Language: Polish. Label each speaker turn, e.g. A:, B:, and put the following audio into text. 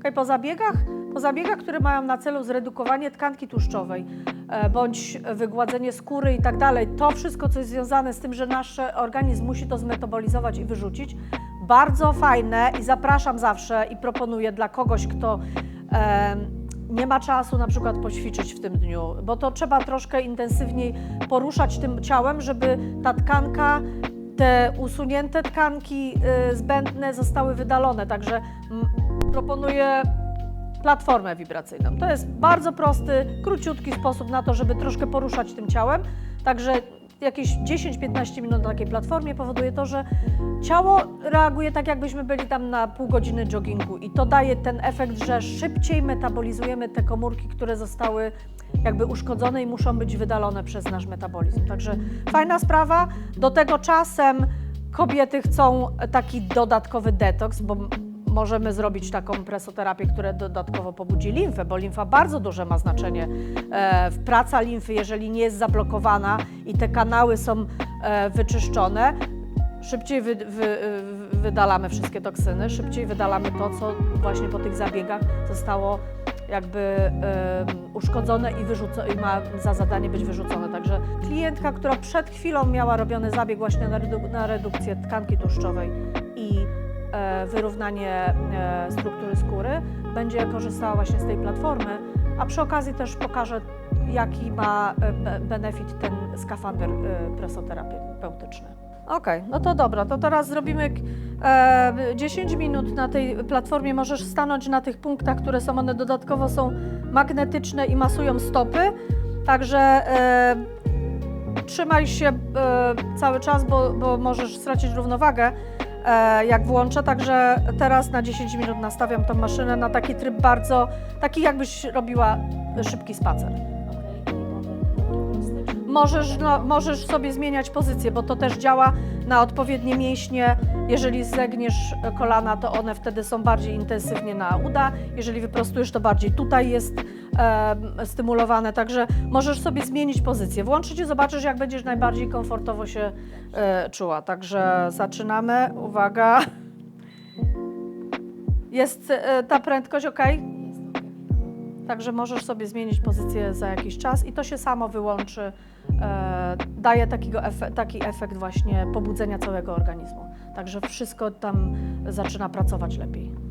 A: Okej, po zabiegach, po zabiegach, które mają na celu zredukowanie tkanki tłuszczowej e, bądź wygładzenie skóry i tak dalej, to wszystko, co jest związane z tym, że nasz organizm musi to zmetabolizować i wyrzucić, bardzo fajne i zapraszam zawsze i proponuję dla kogoś, kto e, nie ma czasu na przykład poćwiczyć w tym dniu, bo to trzeba troszkę intensywniej poruszać tym ciałem, żeby ta tkanka te usunięte tkanki y, zbędne zostały wydalone, także proponuję platformę wibracyjną. To jest bardzo prosty, króciutki sposób na to, żeby troszkę poruszać tym ciałem. Także jakieś 10-15 minut na takiej platformie powoduje to, że ciało reaguje tak, jakbyśmy byli tam na pół godziny joggingu i to daje ten efekt, że szybciej metabolizujemy te komórki, które zostały jakby uszkodzone i muszą być wydalone przez nasz metabolizm. Także fajna sprawa. Do tego czasem kobiety chcą taki dodatkowy detoks, bo możemy zrobić taką presoterapię, która dodatkowo pobudzi limfę, bo limfa bardzo duże ma znaczenie. E, praca limfy, jeżeli nie jest zablokowana i te kanały są e, wyczyszczone, szybciej wy, wy, wydalamy wszystkie toksyny, szybciej wydalamy to, co właśnie po tych zabiegach zostało jakby em, uszkodzone i, i ma za zadanie być wyrzucone. Także klientka, która przed chwilą miała robiony zabieg właśnie na, na redukcję tkanki tłuszczowej i e, wyrównanie e, struktury skóry, będzie korzystała właśnie z tej platformy, a przy okazji też pokażę, jaki ma e, be- benefit ten skafander e, presoterapeutyczny. Okej, no to dobra, to teraz zrobimy e, 10 minut na tej platformie. Możesz stanąć na tych punktach, które są, one dodatkowo są magnetyczne i masują stopy. Także e, trzymaj się e, cały czas, bo, bo możesz stracić równowagę, e, jak włączę. Także teraz na 10 minut nastawiam tą maszynę na taki tryb bardzo, taki jakbyś robiła szybki spacer. Możesz, no, możesz sobie zmieniać pozycję, bo to też działa na odpowiednie mięśnie. Jeżeli zegniesz kolana, to one wtedy są bardziej intensywnie na uda. Jeżeli wyprostujesz, to bardziej tutaj jest e, stymulowane. Także możesz sobie zmienić pozycję. Włączyć i zobaczysz, jak będziesz najbardziej komfortowo się e, czuła. Także zaczynamy. Uwaga. Jest e, ta prędkość ok? Także możesz sobie zmienić pozycję za jakiś czas i to się samo wyłączy. E, daje takiego efe, taki efekt właśnie pobudzenia całego organizmu. Także wszystko tam zaczyna pracować lepiej.